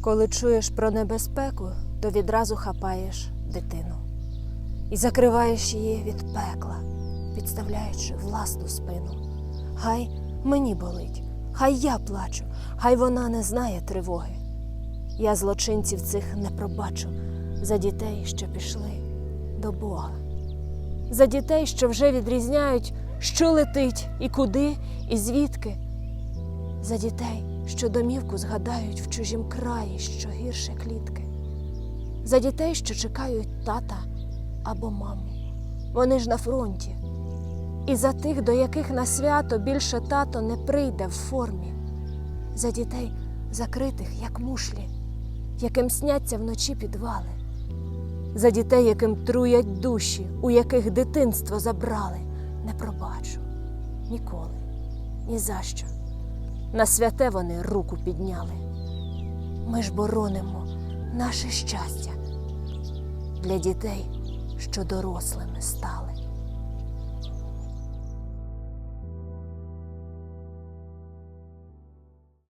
Коли чуєш про небезпеку, то відразу хапаєш дитину і закриваєш її від пекла, підставляючи власну спину. Хай мені болить, хай я плачу, хай вона не знає тривоги. Я злочинців цих не пробачу за дітей, що пішли до Бога, за дітей, що вже відрізняють, що летить і куди, і звідки, за дітей, що домівку згадають в чужім краї, що гірше клітки, за дітей, що чекають тата або маму. Вони ж на фронті. І за тих, до яких на свято більше тато не прийде в формі, за дітей, закритих, як мушлі, яким сняться вночі підвали, за дітей, яким труять душі, у яких дитинство забрали, не пробачу ніколи, ні за що. На святе вони руку підняли. Ми ж боронимо наше щастя для дітей, що дорослими стали.